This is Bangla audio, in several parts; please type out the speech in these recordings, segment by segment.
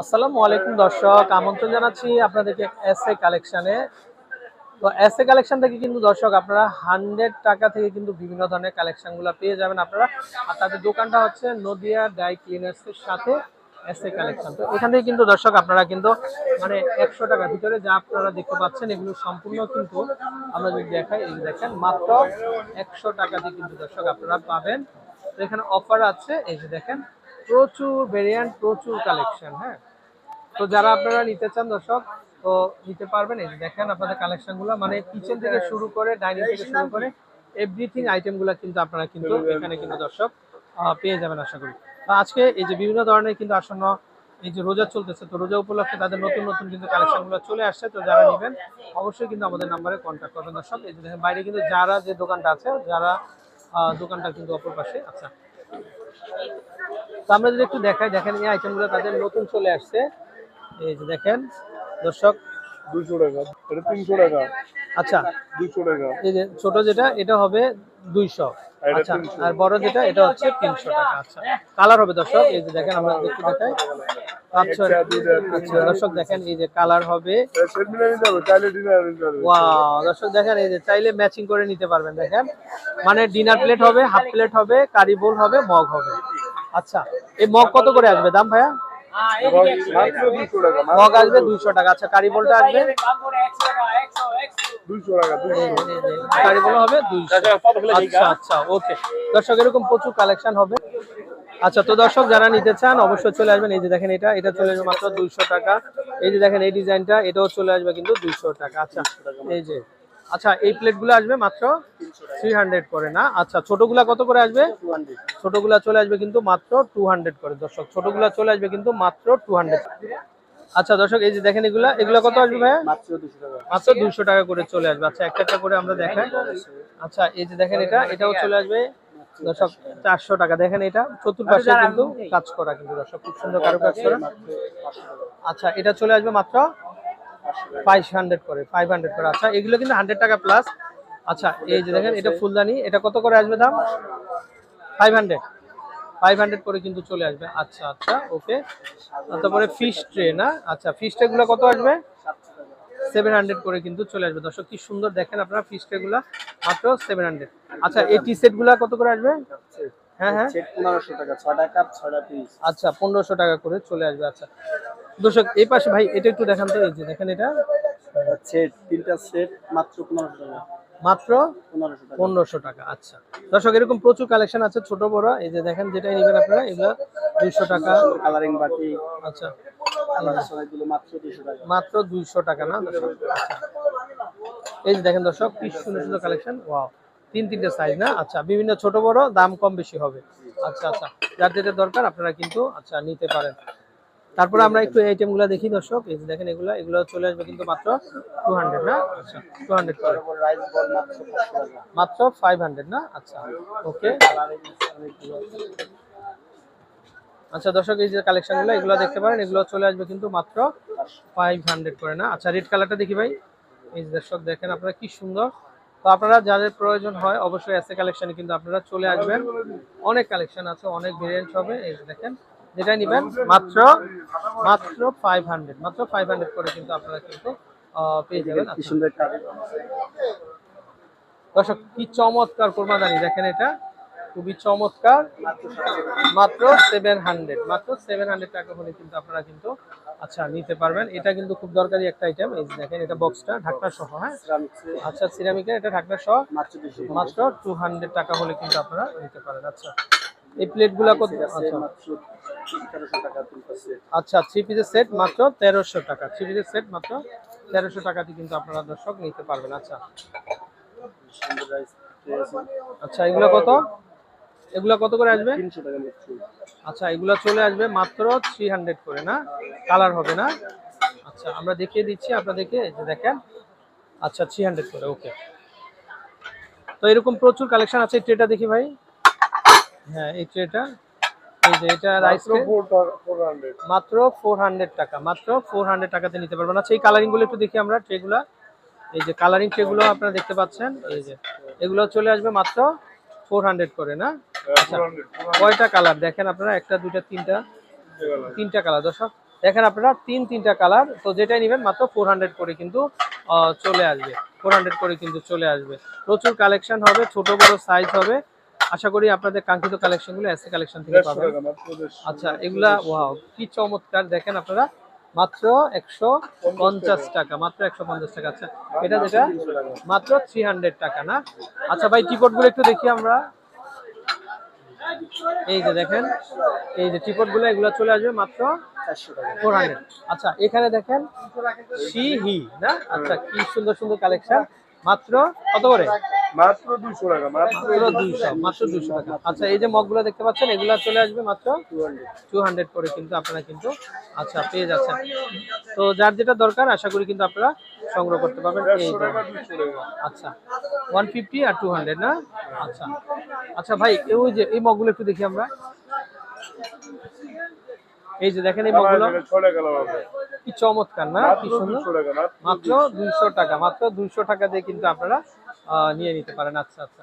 আসসালামু আলাইকুম দর্শক, আমন্ত্রণ জানাচ্ছি আপনাদেরকে এস এ কালেকশানে তো এস এ কালেকশন থেকে কিন্তু দর্শক আপনারা হান্ড্রেড টাকা থেকে কিন্তু বিভিন্ন ধরনের কালেকশনগুলো পেয়ে যাবেন আপনারা। আর তাদের দোকানটা হচ্ছে নদিয়া ডাই ক্লিনার্সের সাথে এস এ কালেকশন তো এখান থেকে কিন্তু দর্শক আপনারা কিন্তু মানে একশো টাকার ভিতরে যা আপনারা দেখতে পাচ্ছেন এগুলো সম্পূর্ণ কিন্তু আমরা যদি দেখাই, এই দেখেন, মাত্র একশো টাকা দিয়ে কিন্তু দর্শক আপনারা পাবেন। তো এখানে অফার আছে, এই যে দেখেন প্রচুর ভেরিয়েন্ট প্রচুর কালেকশন হ্যাঁ? তো যারা আপনারা নিতে চান দর্শক, তো নিতে পারবেন। এই দেখেন আপনাদের কালেকশনগুলো মানে কিচেন থেকে শুরু করে ডাইনিং থেকে শুরু করে এভরিথিং আইটেমগুলো কিন্তু আপনারা কিন্তু এখানে কিন্তু দর্শক পেয়ে যাবেন আশা করি। তো আজকে এই যে বিভিন্ন ধরনের কিন্তু আসন্ন এই যে রোজা চলতেছে, তো রোজা উপলক্ষে তাদের নতুন নতুন কিন্তু কালেকশনগুলো চলে আসছে। তো যারা নেবেন, অবশ্যই কিন্তু আমাদের নাম্বারে কন্ট্যাক্ট করবেন দর্শক। এই যে দেখেন, বাইরে কিন্তু যারা যে দোকানটা আছে, যারা দোকানটা কিন্তু অপর পাশে আচ্ছা তো আমরা যদি একটু দেখাই দেখেন এই আইটেমগুলো তাদের নতুন চলে আসছে। এই যে দেখেন দর্শক। দুশো টাকা। এটা তিনশো টাকা। আচ্ছা। দুশো টাকা। এই যে ছোট যেটা এটা হবে দুইশো। আচ্ছা আর বড় যেটা এটা হচ্ছে তিনশো টাকা। আচ্ছা। কালার হবে দর্শক। এই যে দেখেন আমরা একটু দেখাই। আচ্ছা। দর্শক দেখেন এই যে কালার হবে। দর্শক দেখেন এই যে চাইলে ম্যাচিং করে নিতে পারবেন দেখেন। মানে ডিনার প্লেট হবে হাফ প্লেট হবে কারি বোল হবে মগ হবে। আচ্ছা এই মগ কত করে আসবে? দাম ভাইয়া? মগ আসবে দুইশো টাকা। আচ্ছা কারি বোলটা আসবে? আচ্ছা আচ্ছা ওকে। দর্শক, এরকম প্রচুর কালেকশন হবে। আচ্ছা তো দর্শক, যারা নিতে চান, অবশ্যই চলে আসবেন। এই যে দেখেন এটা এটা চলে আসবে মাত্র দুইশো টাকা। এই যে দেখেন, এই ডিজাইনটা এটাও চলে আসবে কিন্তু দুইশো টাকা। আচ্ছা এই যে আচ্ছা এই প্লেটগুলো আসবে মাত্র থ্রি হান্ড্রেড করে, না? আচ্ছা ছোটগুলা কত করে আসবে? ছোটগুলা চলে আসবে কিন্তু মাত্র টু হান্ড্রেড করে, দর্শক। ছোটগুলা চলে আসবে কিন্তু মাত্র টু হান্ড্রেড আচ্ছা দর্শক, এই যে দেখেন এগুলা এগুলা কত আসবে ভাইয়া? মাত্র দুশো টাকা করে চলে আসবে। আচ্ছা একটা একটা করে আমরা দেখাই। আচ্ছা এই যে দেখেন এটা, এটাও চলে আসবে, দর্শক, চারশো টাকা। দেখেন এটা, চতুর্পাশে কিন্তু কাজ করা কিন্তু, দর্শক, খুব সুন্দর কারও কাজ করা। আচ্ছা এটা চলে আসবে মাত্র ফাইভ হান্ড্রেড করে ফাইভ হান্ড্রেড করে। আচ্ছা এগুলো কিন্তু হান্ড্রেড টাকা প্লাস আচ্ছা এই যে দেখেন এটা ফুলদানি। এটা কত করে আসবে দাম? ফাইভ হান্ড্রেড ফাইভ হান্ড্রেড করে কিন্তু চলে আসবে। আচ্ছা আচ্ছা ওকে তারপরে ফিশ ট্রে না? আচ্ছা ফিশ ট্রে গুলো কত আসবে? সেভেন হান্ড্রেড করে কিন্তু চলে আসবে। দর্শক কি সুন্দর দেখেন আপনারা ফিশ ট্রে গুলা। মাত্র সেভেন হান্ড্রেড আচ্ছা এই টি সেটগুলা কত করে আসবে? হ্যাঁ হ্যাঁ। পনেরোশো টাকা ছটা কাপ ছটা পিস আচ্ছা পনেরোশো টাকা করে চলে আসবে। আচ্ছা দর্শক এই পাশে ভাই এটা একটু দেখান তো এই যে দেখেন এটা। সেট তিনটা সেট মাত্র পনেরোশো টাকা। মাত্র পনেরোশো টাকা। আচ্ছা। দর্শক এরকম প্রচুর কালেকশন আছে ছোট বড় এই যে দেখেন যেটাই নেবেন আপনারা এগুলো দুইশো টাকা। কালারিং বাটি আচ্ছা। মাত্র দুইশো টাকা। না আচ্ছা। এই যে দেখেন দর্শক কি সুন্দর সুন্দর কালেকশন ওয়াও তিন তিনটে সাইজ না? আচ্ছা বিভিন্ন ছোট বড় দাম কম বেশি হবে। আচ্ছা আচ্ছা। যার যেটা দরকার আপনারা কিন্তু আচ্ছা নিতে পারেন। তারপরে আমরা একটু আইটেমগুলো দেখি দর্শক। এই দেখেন এগুলো এগুলো চলে আসবে কিন্তু মাত্র টু হান্ড্রেড না? আচ্ছা। টু হান্ড্রেড মাত্র ফাইভ হান্ড্রেড না? আচ্ছা। ওকে আচ্ছা দর্শক এই যে কালেকশনগুলো এগুলো দেখতে পারেন এগুলো চলে আসবে কিন্তু মাত্র ফাইভ হান্ড্রেড করে না? আচ্ছা রেড কালারটা দেখি ভাই। এই যে দর্শক দেখেন আপনারা কি সুন্দর। তো আপনারা যাদের প্রয়োজন হয় অবশ্যই এসে কালেকশনে কিন্তু আপনারা চলে আসবেন। অনেক কালেকশন আছে অনেক ভেরিয়েন্ট হবে। এই দেখেন যেটা নেবেন মাত্র মাত্র ফাইভ হান্ড্রেড মাত্র ফাইভ হান্ড্রেড করে কিন্তু আপনারা কিন্তু পেয়ে যাবেন। দর্শক কি চমৎকার কোরমাদানি দেখেন এটা। খুবই চমৎকার। মাত্র সেভেন হান্ড্রেড মাত্র সেভেন হান্ড্রেড টাকা হলে কিন্তু আপনারা কিন্তু আচ্ছা নিতে পারবেন। এটা কিন্তু খুব দরকারি একটা আইটেম এই দেখেন এটা বক্সটা ঢাকনা সহ হ্যাঁ? আচ্ছা সিরামিকের এটা ঢাকনা সহ মাত্র মাত্র টু হান্ড্রেড টাকা হলে কিন্তু আপনারা নিতে পারেন। আচ্ছা এই প্লেটগুলো কত? আচ্ছা। আচ্ছা থ্রি পিসের সেট মাত্র তেরোশো টাকা। থ্রি পিসের সেট মাত্র তেরোশো টাকাতে কিন্তু আপনারা দর্শক নিতে পারবেন। আচ্ছা। আচ্ছা এগুলো কত? এগুলো কত করে আসবে? আচ্ছা এগুলো চলে আসবে মাত্র থ্রি হান্ড্রেড করে না? কালার হবে না? আচ্ছা আমরা দেখিয়ে দিচ্ছি আপনাদেরকে এই যে দেখেন। আচ্ছা থ্রি হান্ড্রেড করে ওকে তো এরকম প্রচুর কালেকশন আছে ট্রেটা দেখি ভাই। হ্যাঁ এই ট্রেটা এই যে এটা রাইস মাত্র ফোর হান্ড্রেড টাকা মাত্র ফোর হান্ড্রেড টাকাতে নিতে পারবেন। আচ্ছা এই কালারিংগুলো একটু দেখি আমরা ট্রেগুলা এই যে কালারিং ট্রেগুলো আপনারা দেখতে পাচ্ছেন এই যে। এগুলো চলে আসবে মাত্র ফোর হান্ড্রেড করে না? আচ্ছা ফোর হান্ড্রেড কয়টা কালার দেখেন আপনারা একটা দুইটা তিনটা তিনটা কালার দর্শক। দেখেন আপনারা তিন তিনটা কালার তো যেটাই নেবেন মাত্র ফোর হান্ড্রেড করে কিন্তু চলে আসবে। ফোর হান্ড্রেড করে কিন্তু চলে আসবে। প্রচুর কালেকশন হবে ছোট বড় সাইজ হবে। আশা করি আপনাদের কাঙ্ক্ষিত কালেকশনগুলো এসে কালেকশন থেকে পাবেন। আচ্ছা এগুলা ওয়াও কি চমৎকার। দেখেন আপনারা মাত্র একশো পঞ্চাশ টাকা। মাত্র একশো পঞ্চাশ টাকা। আচ্ছা এটা যেটা? মাত্র থ্রি হান্ড্রেড টাকা না? আচ্ছা ভাই টিপটগুলো একটু দেখি আমরা। এই যে দেখেন এই যে টিপটগুলো এগুলো চলে আসবে মাত্র ফোর হান্ড্রেড আচ্ছা এখানে দেখেন সি হি না? আচ্ছা কি সুন্দর সুন্দর কালেকশন মাত্র কত করে? মাত্র দুশো টাকা মাত্র মাত্র দুইশো মাত্র দুইশো টাকা। আচ্ছা এই যে মগগুলো দেখতে পাচ্ছেন এগুলো চলে আসবে মাত্র টু হান্ড্রেড করে কিন্তু আপনারা কিন্তু আচ্ছা পেয়ে যাচ্ছেন। তো যার যেটা দরকার আশা করি কিন্তু আপনারা সংগ্রহ করতে পারবেন এই আচ্ছা ওয়ান ফিফটি আর টু হান্ড্রেড না? আচ্ছা। আচ্ছা ভাই ওই যে এই মগগুলো একটু দেখি আমরা। এই যে দেখেন এই মগগুলো। কি চমৎকার না? কি সুন্দর। মাত্র দুইশো। টাকা মাত্র দুইশো টাকা দিয়ে কিন্তু আপনারা নিয়ে নিতে পারেন। আচ্ছা আচ্ছা।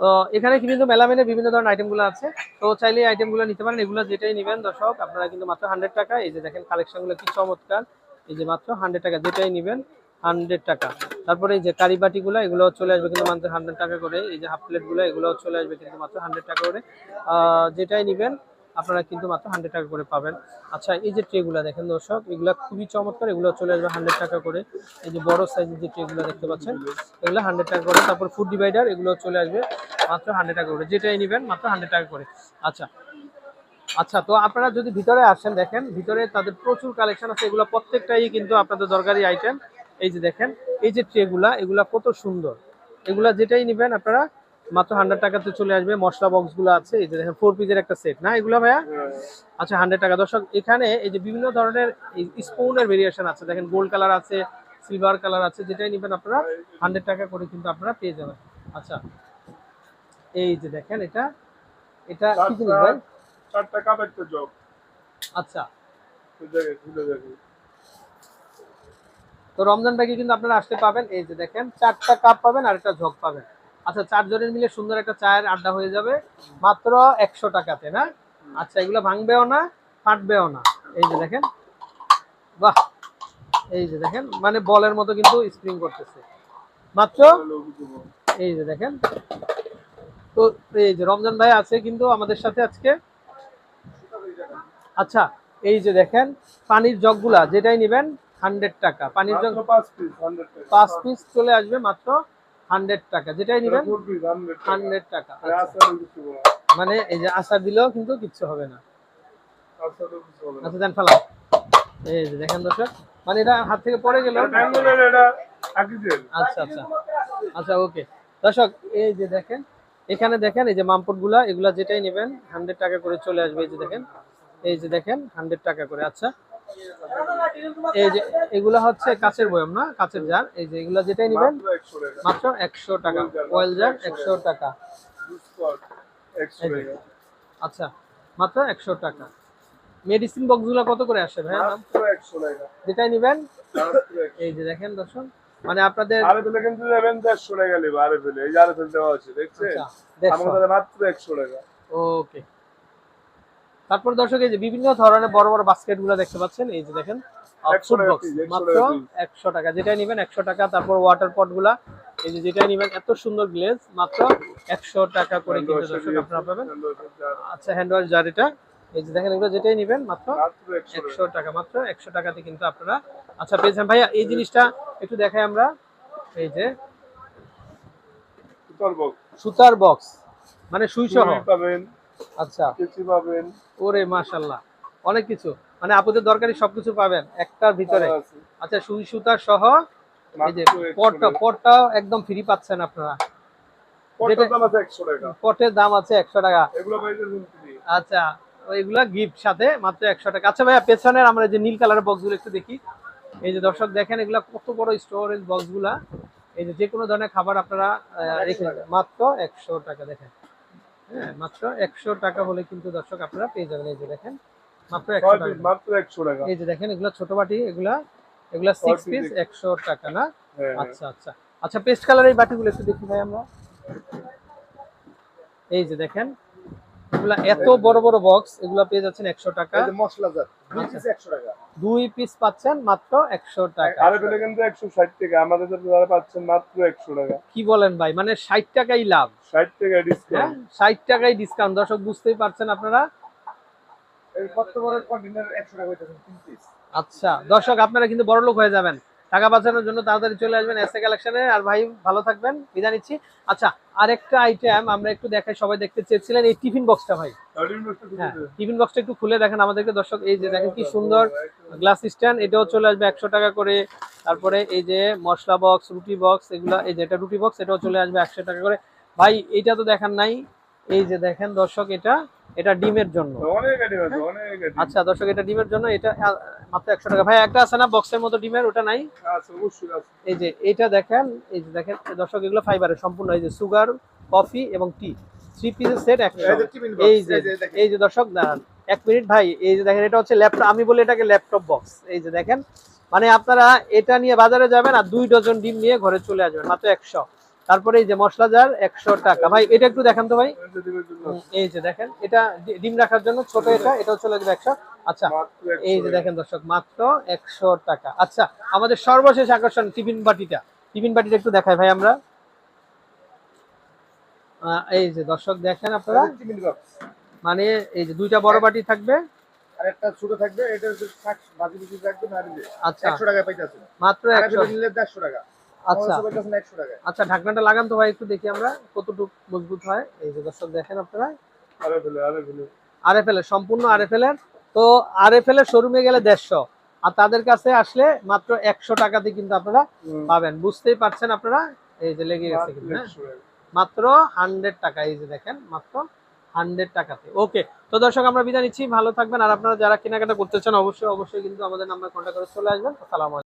তো এখানে কিন্তু মেলামেনে বিভিন্ন ধরনের আইটেমগুলো আছে। তো চাইলে এই আইটেমগুলো নিতে পারেন। এগুলো যেটাই নেবেন দর্শক আপনারা কিন্তু মাত্র হান্ড্রেড টাকা। এই যে দেখেন কালেকশনগুলো কি চমৎকার। এই যে মাত্র হান্ড্রেড টাকা যেটাই নেবেন হান্ড্রেড টাকা। তারপরে এই যে কারি বাটিগুলো এগুলো চলে আসবে কিন্তু মাত্র হান্ড্রেড টাকা করে। এই যে হাফ প্লেটগুলো এগুলো চলে আসবে কিন্তু মাত্র হান্ড্রেড টাকা করে। আহ, যেটাই নেবেন আপনারা কিন্তু মাত্র হান্ড্রেড টাকা করে পাবেন। আচ্ছা এই যে ট্রেগুলো দেখেন দর্শক, এগুলো খুবই চমৎকার। এগুলো চলে আসবে হান্ড্রেড টাকা করে। এই যে বড় সাইজের যে ট্রেগুলো দেখতে পাচ্ছেন, এগুলো হান্ড্রেড টাকা করে। তারপর ফুড ডিভাইডার এগুলো চলে আসবে মাত্র হান্ড্রেড টাকা করে। যেটাই নেবেন, মাত্র হান্ড্রেড টাকা করে। আচ্ছা আচ্ছা তো আপনারা যদি ভিতরে আসেন, দেখেন, ভিতরে তাদের প্রচুর কালেকশন আছে। এগুলো প্রত্যেকটাই কিন্তু আপনাদের দরকারি আইটেম এই যে দেখেন, এই যে ট্রেগুলা, এগুলা কত সুন্দর। এগুলা যেটাই নেবেন আপনারা মাত্র হান্ড্রেড টাকাতে চলে আসবে মশলা বক্সগুলো আছে এই যে দেখেন ফোর পিসের একটা সেট না এগুলা ভাইয়া? আচ্ছা হান্ড্রেড টাকা। দর্শক এখানে এই যে বিভিন্ন ধরনের স্পুনের ভেরিয়েশন আছে দেখেন গোল্ড কালার আছে সিলভার কালার আছে যেটাই নেবেন আপনারা হান্ড্রেড টাকা করে কিন্তু আপনারা পেয়ে যাবেন। আচ্ছা এই যে দেখেন এটা এটা কি জিনিস ভাই? চারটা কাপ একটা জগ আচ্ছা। তো রমজান ব্যাগে কিন্তু আপনারা আসতে পাবেন এই যে দেখেন চারটা কাপ পাবেন আর একটা ঝক পাবেন। আচ্ছা চারজনের মিলে সুন্দর একটা চায়ের আড্ডা হয়ে যাবে। মাত্র একশো টাকাতে না? আচ্ছা এগুলো ভাঙবেও না ফাটবেও না। এই যে দেখেন বাহ! এই যে দেখেন মানে বলের মতো কিন্তু স্প্রিং করতেছে। মাত্র এই যে দেখেন তো এই যে রমজান ভাই আছে কিন্তু আমাদের সাথে আজকে। আচ্ছা এই যে দেখেন পানির জগগুলা যেটাই নেবেন হান্ড্রেড টাকা। পানির জগ পাঁচ পিস পাঁচ পিস চলে আসবে মাত্র হান্ড্রেড টাকা যেটাই নেবেন হান্ড্রেড টাকা আচ্ছা। মানে এই যে আশা দিলেও কিন্তু কিচ্ছু হবে না। আচ্ছা দেন ফেলাও। এই যে দেখেন দর্শক মানে এটা হাত থেকে পড়ে গেল আচ্ছা আচ্ছা। আচ্ছা ওকে। দর্শক এই যে দেখেন এখানে দেখেন এই যে মামপটগুলা এগুলা যেটাই নেবেন হান্ড্রেড টাকা করে চলে আসবে এই যে দেখেন। এই যে দেখেন হান্ড্রেড টাকা করে আচ্ছা। এই যে এগুলা হচ্ছে কাচের বয়ম না? কাচের জার। এই যে এগুলা যেটাই নেবেন মাত্র একশো টাকা। অয়েল জার একশো টাকা। আচ্ছা মাত্র একশো টাকা। মেডিসিন বক্সগুলা কত করে আসে ভাই যেটাই নেবেন। এই যে দেখেন দর্শক মানে আপনাদের আরে ফেলে কিন্তু যাবেন দেড়শো টাকা নেবে আরে ফেলে। এই আরে ফেলে দেওয়া আছে দেখছেন? আচ্ছা। আমাদের মাত্র একশো টাকা। ওকে তারপর দর্শক এই যে বিভিন্ন ধরনের বড় বড় বাস্কেটগুলো দেখতে পাচ্ছেন। এই যে দেখেন 100 ফুড টাকা বক্স piece, 100 মাত্র একশো টাকা। যেটাই নেবেন একশো টাকা তারপর ওয়াটার পটগুলা এই যে যেটাই নেবেন এত সুন্দর গ্লেজ মাত্র একশো টাকা করে কিন্তু দর্শক আপনারা পাবেন। আচ্ছা হ্যান্ড ওয়াশ জার এটা। এই যে দেখেন এগুলো যেটাই নেবেন মাত্র একশো টাকা। মাত্র একশো টাকাতে কিন্তু আপনারা। আচ্ছা পেয়েছেন ভাইয়া এই জিনিসটা একটু দেখাই আমরা। এই যে সুতার বক্স মানে সুই সহ পাবেন। আচ্ছা। কেচি পাবেন। ওরে মাশাল্লাহ অনেক কিছু। মানে আপনাদের দরকারি সবকিছু পাবেন একটার ভিতরে। আচ্ছা সুই সুতা সহ এই যে মাত্র 100 পটটা পটটাও একদম ফ্রি পাচ্ছেন আপনারা। পটটার দাম আছে একশো টাকা। পটের দাম আছে একশো টাকা। আচ্ছা ওইগুলা গিফট সাথে মাত্র একশো টাকা। আচ্ছা ভাইয়া পেছনের আমরা যে নীল কালারের বক্সগুলো একটু দেখি। এই যে দর্শক দেখেন এগুলা কত বড় স্টোরেজ বক্সগুলা। এই যে যে কোনো ধরনের খাবার আপনারা রেখে মাত্র একশো টাকা দেখেন। হ্যাঁ মাত্র একশো টাকা হলে কিন্তু দর্শক আপনারা পেয়ে যাবেন। এই যে দেখেন মাত্র একশো টাকা। মাত্র একশো টাকা। এই যে দেখেন এগুলা ছোট বাটি এগুলা এগুলা সিক্স পিস একশো টাকা না? হ্যাঁ আচ্ছা আচ্ছা। আচ্ছা পেস্ট কালারের এই বাটিগুলো একটু দেখি ভাই আমরা। এই যে দেখেন এগুলা এত বড় বড় বক্স এগুলা পেয়ে যাচ্ছেন একশো টাকা। মশলা দুই। পিস টাকা। দুই পিস পাচ্ছেন মাত্র একশো টাকা। আরে পেলে কিন্তু একশো ষাট টাকা আমাদের যারা পাচ্ছেন মাত্র একশো টাকা। কি বলেন ভাই মানে ষাট টাকাই লাভ। ষাট টাকা হ্যাঁ ডিসকাউন্ট ষাট টাকাই ডিসকাউন্ট দর্শক বুঝতেই পারছেন আপনারা? কত বড় কন্টেনার একশো টাকা হইতেছে তিন পিস আচ্ছা দর্শক আপনারা কিন্তু বড় লোক হয়ে যাবেন। টাকা বাঁচানোর জন্য তাড়াতাড়ি চলে আসবেন এসএ কালেকশনে আর ভাই ভালো থাকবেন। বিদায় নিচ্ছি। আচ্ছা আরেকটা আইটেম আমরা একটু দেখাই। সবাই দেখতে চেয়েছিলেন এই টিফিন বক্সটা ভাই। হ্যাঁ টিফিন বক্সটা একটু খুলে দেখেন আমাদেরকে। দর্শক এই যে দেখেন কি সুন্দর গ্লাস স্ট্যান্ড এটাও চলে আসবে একশো টাকা করে। তারপরে এই যে মশলা বক্স রুটি বক্স এগুলা এই যে এটা রুটি বক্স এটাও চলে আসবে একশো টাকা করে। ভাই এটা তো দেখান নাই। এই যে দেখেন দর্শক এটা এটা ডিমের জন্য। আচ্ছা দর্শক এটা ডিমের জন্য এটা মাত্র একশো টাকা। ভাই একটা আছে না বক্সের মতো ডিমের ওটা নাই? এই যে এটা দেখেন এই যে দেখেন দর্শক এগুলো ফাইবারের সম্পূর্ণ এই যে সুগার কফি এবং টি থ্রি পিসের সেট একশো এই যে এই যে এই দর্শক দাঁড়ান এক মিনিট ভাই এই যে দেখেন এটা হচ্ছে ল্যাপটপ আমি বলি এটাকে ল্যাপটপ বক্স এই যে দেখেন মানে আপনারা এটা নিয়ে বাজারে যাবেন আর দুই ডজন ডিম নিয়ে ঘরে চলে আসবেন মাত্র একশো। তারপরে এই যে মশলা জার একশো টাকা। ভাই এটা একটু দেখান তো ভাই। এই যে দেখেন এটা ডিম রাখার জন্য ছোট এটা এটাও চলে যাবে একশো। আচ্ছা এই যে দেখেন দর্শক মাত্র একশো টাকা। আচ্ছা আমাদের সর্বশেষ আকর্ষণ টিফিন বাটিটা। টিফিন বাটিটা একটু দেখাই ভাই আমরা। এই যে দর্শক দেখেন আপনারা। মানে এই যে দুইটা বড় বাটি থাকবে। আর একটা ছোট থাকবে এটা আচ্ছা। একশো মাত্র একশো। টাকা। আচ্ছা। আচ্ছা ঢাকনাটা লাগান তো ভাই একটু দেখি আমরা কতটুকু মজবুত হয়। এই যে দর্শক দেখেন আপনারা। আরে আরে আরএফএল এর। সম্পূর্ণ এর। তো আরএফএল এর শোরুমে গেলে দেড়শো। আর তাদের কাছে আসলে মাত্র একশো টাকাতে কিন্তু আপনারা পাবেন। বুঝতেই পারছেন আপনারা? এই যে লেগে গেছে কিন্তু হ্যাঁ? মাত্র হান্ড্রেড টাকা এই যে দেখেন মাত্র হান্ড্রেড টাকাতে। ওকে তো দর্শক আমরা বিদায় নিচ্ছি। ভালো থাকবেন। আর আপনারা যারা কেনাকাটা করতে চান অবশ্যই অবশ্যই কিন্তু আমাদের নাম্বার কন্ট্যাক্ট করে চলে আসবেন। আসসালামু আলাইকুম।